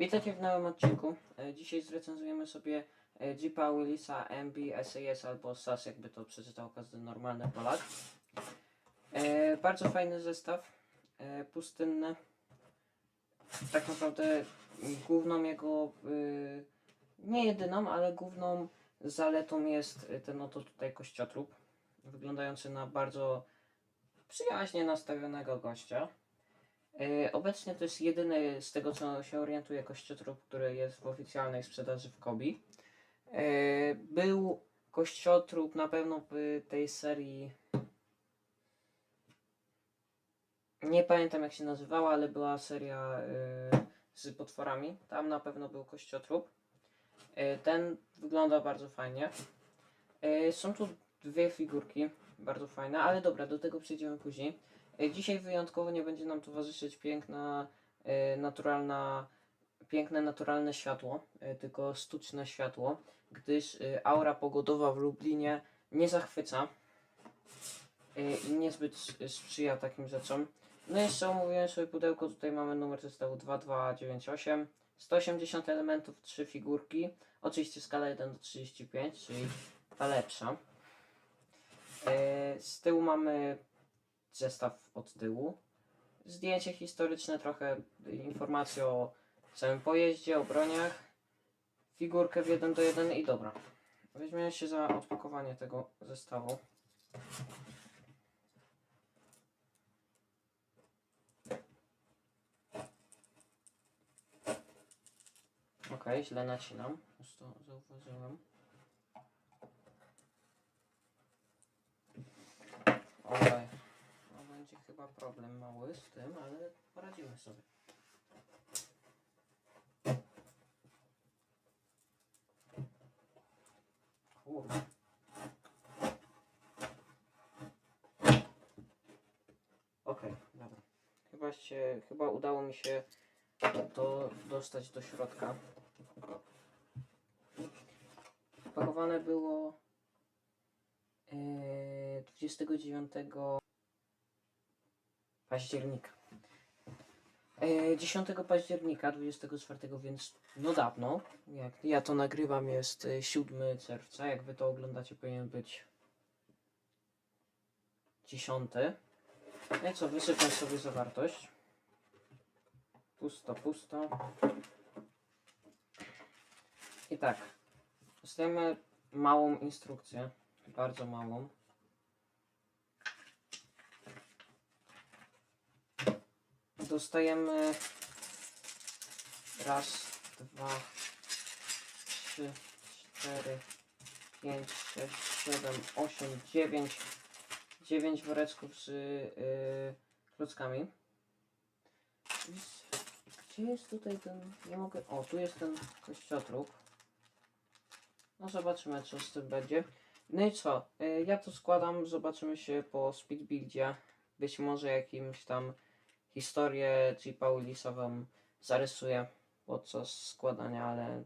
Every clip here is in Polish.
Witajcie w nowym odcinku. E, Dzisiaj zrecenzujemy sobie e, Jeepa Willisa MB SAS albo SAS, jakby to przeczytał każdy normalny Polak. E, bardzo fajny zestaw, pustynny. Tak naprawdę główną jego, nie jedyną, ale główną zaletą jest ten oto tutaj kościotrup, wyglądający na bardzo przyjaźnie nastawionego gościa. E, Obecnie to jest jedyny z tego co się orientuję kościotrup, który jest w oficjalnej sprzedaży w Kobi. E, Był kościotrup na pewno w tej serii. Nie pamiętam jak się nazywała, ale była seria e, z potworami. Tam na pewno był kościotrup. Ten wygląda bardzo fajnie. Są tu dwie figurki, bardzo fajne, ale dobra, do tego przejdziemy później. E, Dzisiaj wyjątkowo nie będzie nam towarzyszyć piękna, e, naturalna, piękne naturalne światło, e, tylko sztuczne światło, gdyż aura pogodowa w Lublinie nie zachwyca i niezbyt sprzyja takim rzeczom. No jeszcze omówiłem sobie pudełko, tutaj mamy numer zestawu 2298, 180 elementów, 3 figurki, oczywiście skala 1 do 35, czyli ta lepsza. Z tyłu mamy zestaw od tyłu. Zdjęcie historyczne, trochę informacji o całym pojeździe, o broniach, figurkę w 1 do 1 i dobra. Weźmiemy się za odpakowanie tego zestawu. Ok, źle nacinam, już to zauważyłem. Będzie chyba problem mały z tym, ale poradzimy sobie. Kurde. Okej, dobra. Chyba się, chyba udało mi się to dostać do środka. Pakowane było Eee, 29 października. Eee, 10 października 24, więc no dawno. Jak ja to nagrywam jest e, 7 czerwca. Jak wy to oglądacie powinien być 10. No co, wysypam sobie zawartość. Pusto, pusto. I tak. Dostajemy małą instrukcję bardzo małą. Dostajemy raz, dwa, trzy, cztery, pięć, sześć, siedem, osiem, dziewięć. Dziewięć woreczków z yy, klockami. Gdzie jest tutaj ten. Nie mogę. O, tu jest ten kościotrup. No zobaczymy co z tym będzie. No i co? Y, Ja to składam, zobaczymy się po speedbuildzie. Być może jakimś tam historię Jeepa Willisa wam zarysuję podczas składania, ale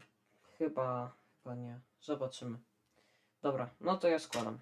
chyba, chyba nie. Zobaczymy. Dobra, no to ja składam.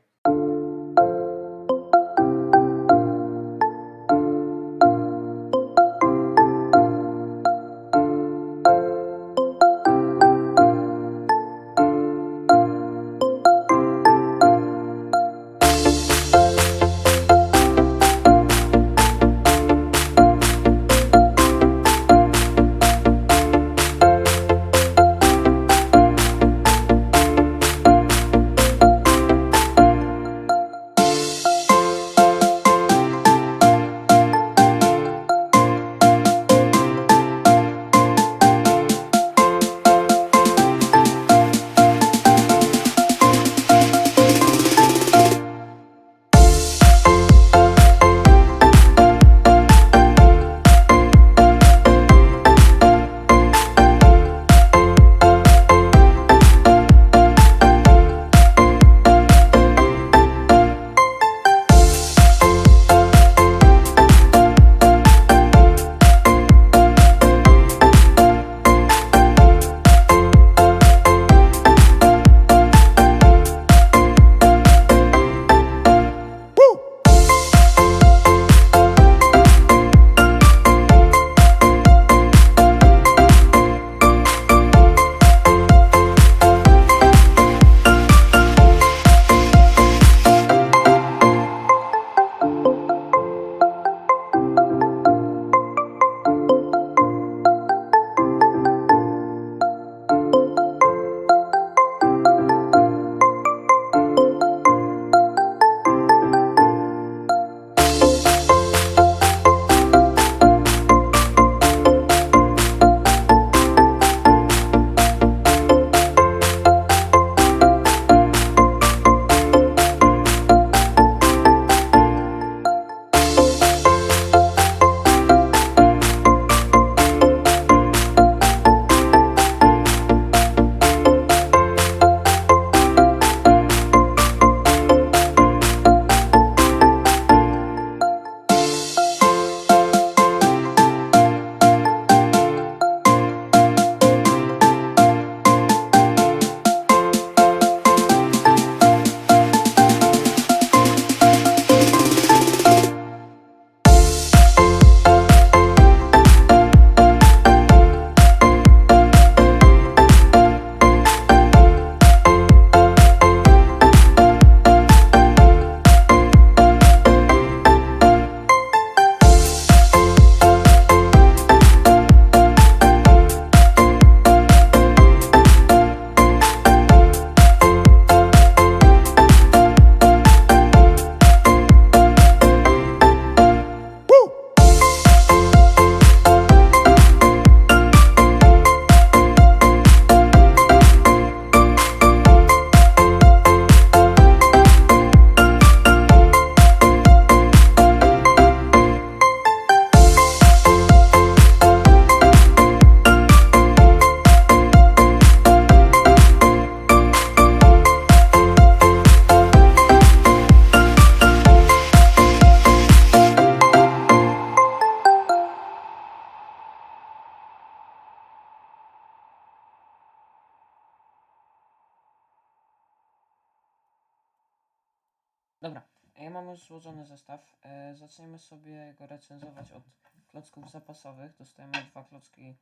Ja mam już złożony zestaw. E, zaczniemy sobie go recenzować od klocków zapasowych. Dostajemy dwa klocki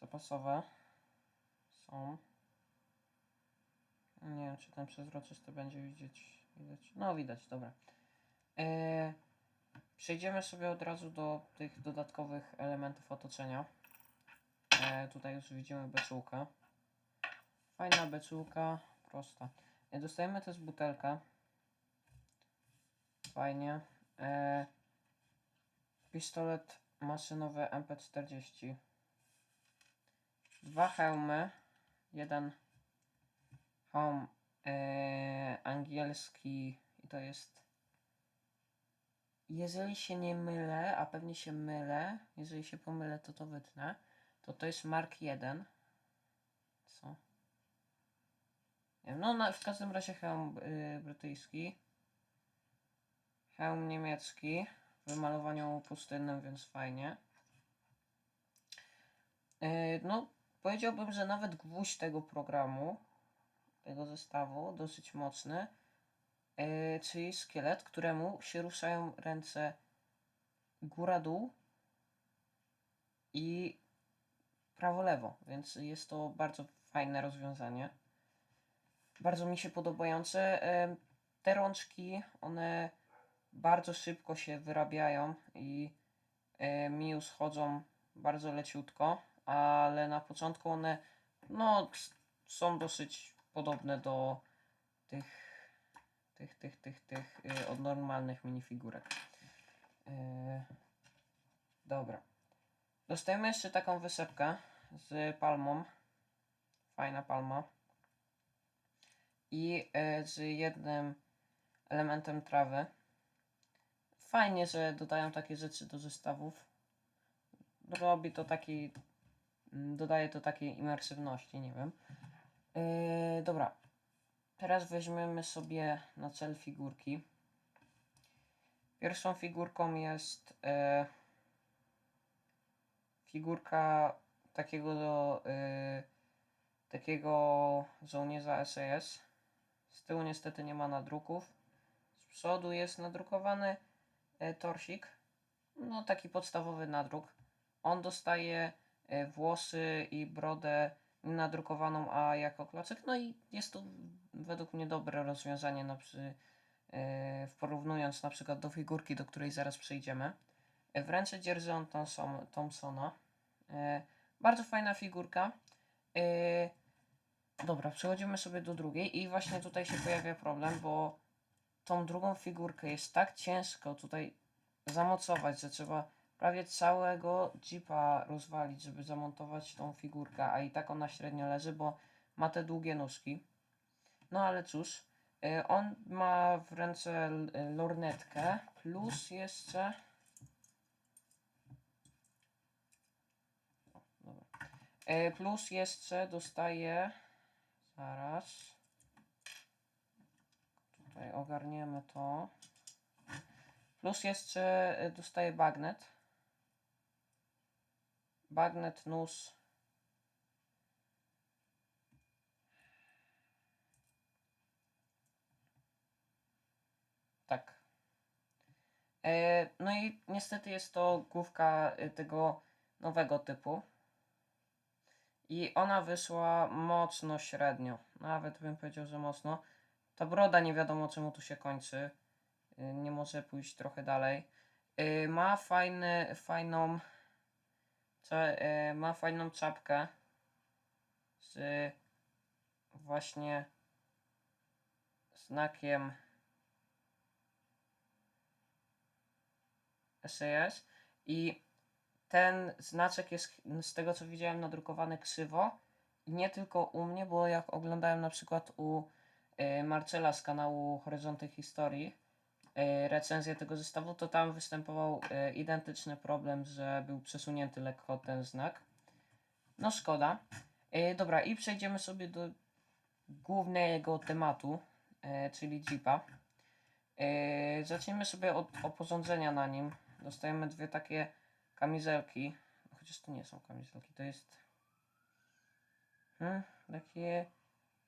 zapasowe. Są. Nie wiem, czy ten przezroczysty będzie widzieć. Widać. No, widać, dobra. E, przejdziemy sobie od razu do tych dodatkowych elementów otoczenia. E, tutaj już widzimy beczułkę. Fajna beczułka, prosta. E, dostajemy też butelkę. Fajnie. E, pistolet maszynowy MP40. Dwa hełmy. Jeden hełm e, angielski i to jest jeżeli się nie mylę, a pewnie się mylę, jeżeli się pomylę, to to wytnę, to to jest Mark 1. Co? Nie wiem, no na, w każdym razie hełm y, brytyjski. Hełm niemiecki w wymalowaniu pustynnym, więc fajnie. Yy, no, powiedziałbym, że nawet gwóźdź tego programu, tego zestawu, dosyć mocny, yy, czyli szkielet, któremu się ruszają ręce góra-dół i prawo-lewo, więc jest to bardzo fajne rozwiązanie. Bardzo mi się podobające. Yy, Te rączki, one bardzo szybko się wyrabiają i e, mi już chodzą bardzo leciutko, ale na początku one no, są dosyć podobne do tych, tych, tych, tych, tych e, od normalnych minifigurek. E, dobra. Dostajemy jeszcze taką wysepkę z palmą. Fajna palma. I e, z jednym elementem trawy. Fajnie, że dodają takie rzeczy do zestawów. Robi to taki. mm, Dodaje to takiej imersywności, nie wiem. Yy, dobra. Teraz weźmiemy sobie na cel figurki. Pierwszą figurką jest e, figurka takiego do, e, takiego żołnierza SAS. Z tyłu niestety nie ma nadruków. Z przodu jest nadrukowany torsik. No taki podstawowy nadruk. On dostaje e, włosy i brodę nadrukowaną, a jako klocek. No i jest to według mnie dobre rozwiązanie na przy, e, porównując na przykład do figurki, do której zaraz przejdziemy. E, W ręce dzierży on Thomson, Thompsona. E, Bardzo fajna figurka. E, Dobra, przechodzimy sobie do drugiej i właśnie tutaj się pojawia problem, bo tą drugą figurkę jest tak ciężko tutaj zamocować, że trzeba prawie całego jeepa rozwalić, żeby zamontować tą figurkę, a i tak ona średnio leży, bo ma te długie nóżki. No ale cóż, y, on ma w ręce y, lornetkę, plus jeszcze... O, dobra. Y, Plus jeszcze dostaje... Zaraz. Tutaj ogarniemy to. Plus jeszcze y, dostaje bagnet. Bagnet, nóż. Tak. E, No i niestety jest to główka y, tego nowego typu. I ona wyszła mocno średnio. Nawet bym powiedział, że mocno. Ta broda nie wiadomo czemu tu się kończy. Y, Nie może pójść trochę dalej. Y, Ma fajny, fajną. Y, ma fajną czapkę. Z właśnie znakiem SAS. I ten znaczek jest z tego co widziałem nadrukowany krzywo. I nie tylko u mnie, bo jak oglądałem na przykład u Marcela z kanału Horyzonty Historii y, recenzję tego zestawu, to tam występował y, identyczny problem, że był przesunięty lekko ten znak. No szkoda. Y, dobra, i przejdziemy sobie do głównego tematu, y, czyli Jeepa. Y, zacznijmy sobie od oporządzenia na nim. Dostajemy dwie takie kamizelki. Chociaż to nie są kamizelki, to jest hmm, takie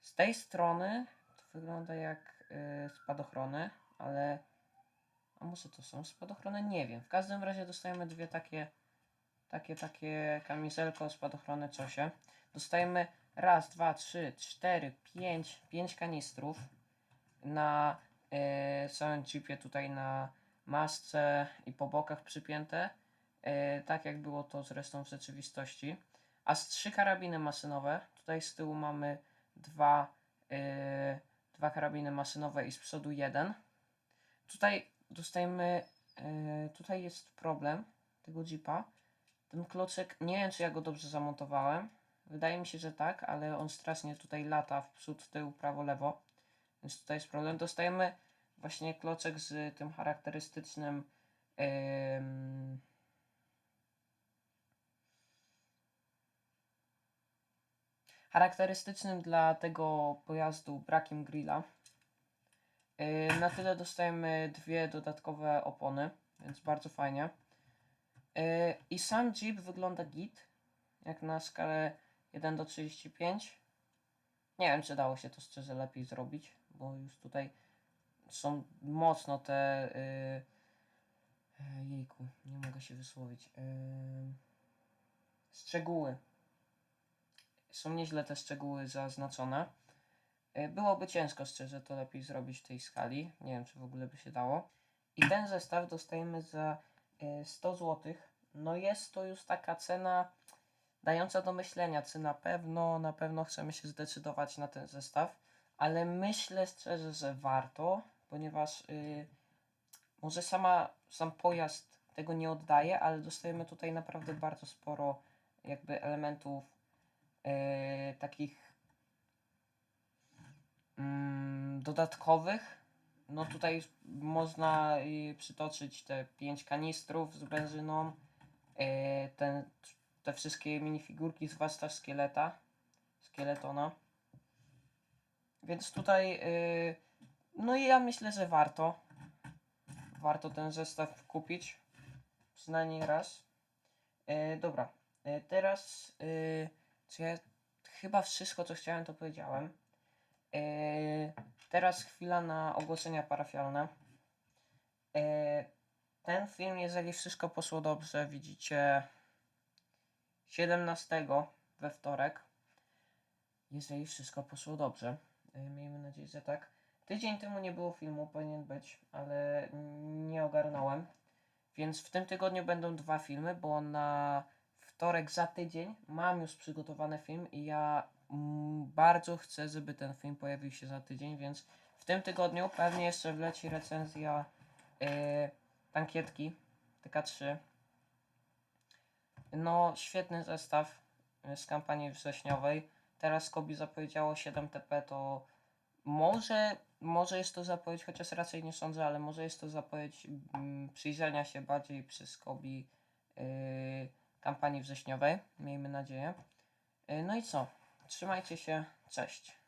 z tej strony wygląda jak y, spadochrony, ale... A może to są spadochrony? Nie wiem. W każdym razie dostajemy dwie takie, takie, takie kamizelko, spadochrony, cosie. Dostajemy raz, dwa, trzy, cztery, pięć, pięć kanistrów na e, całym chipie tutaj na masce i po bokach przypięte, e, tak jak było to zresztą w rzeczywistości. A z trzy karabiny maszynowe, tutaj z tyłu mamy dwa, e, dwa karabiny maszynowe i z przodu jeden. Tutaj dostajemy, e, tutaj jest problem tego jeepa. Ten kloczek, nie wiem czy ja go dobrze zamontowałem. Wydaje mi się, że tak, ale on strasznie tutaj lata w przód, tył, prawo, lewo. Więc tutaj jest problem. Dostajemy właśnie kloczek z tym charakterystycznym em, charakterystycznym dla tego pojazdu brakiem grilla. Yy, Na tyle dostajemy dwie dodatkowe opony, więc bardzo fajnie. Yy, I sam Jeep wygląda git, jak na skalę 1 do 35. Nie wiem, czy dało się to szczerze lepiej zrobić, bo już tutaj są mocno te. Yy, jejku, nie mogę się wysłowić. Szczegóły. Są nieźle te szczegóły zaznaczone. Yy, Byłoby ciężko szczerze to lepiej zrobić w tej skali. Nie wiem, czy w ogóle by się dało. I ten zestaw dostajemy za yy, 100 zł. No jest to już taka cena dająca do myślenia, czy na pewno, na pewno chcemy się zdecydować na ten zestaw, ale myślę szczerze, że warto, ponieważ yy, może sama, sam pojazd tego nie oddaje, ale dostajemy tutaj naprawdę bardzo sporo jakby elementów takich mm, dodatkowych. No tutaj można przytoczyć te 5 kanistrów z benzyną, yy, ten, te wszystkie minifigurki, zwłaszcza szkieleta, szkieletona. Więc tutaj, yy, no i ja myślę, że warto. Warto ten zestaw kupić. Przynajmniej raz. Dobra, teraz, co ja, chyba wszystko, co chciałem, to powiedziałem. Yy, teraz chwila na ogłoszenia parafialne. Yy, ten film, jeżeli wszystko poszło dobrze, widzicie 17 we wtorek. Jeżeli wszystko poszło dobrze. Yy, Miejmy nadzieję, że tak. Tydzień temu nie było filmu, powinien być, ale nie ogarnąłem. Więc w tym tygodniu będą dwa filmy, bo na wtorek za tydzień mam już przygotowany film i ja mm, bardzo chcę, żeby ten film pojawił się za tydzień, więc w tym tygodniu pewnie jeszcze wleci recenzja yy, tankietki TK3. No, świetny zestaw yy, z kampanii wrześniowej. Teraz Kobi zapowiedziało 7TP, to może, może jest to zapowiedź, chociaż raczej nie sądzę, ale może jest to zapowiedź mm, przyjrzenia się bardziej przez Kobi yy, kampanii wrześniowej. Miejmy nadzieję. Yy, no i co? Trzymajcie się. Cześć.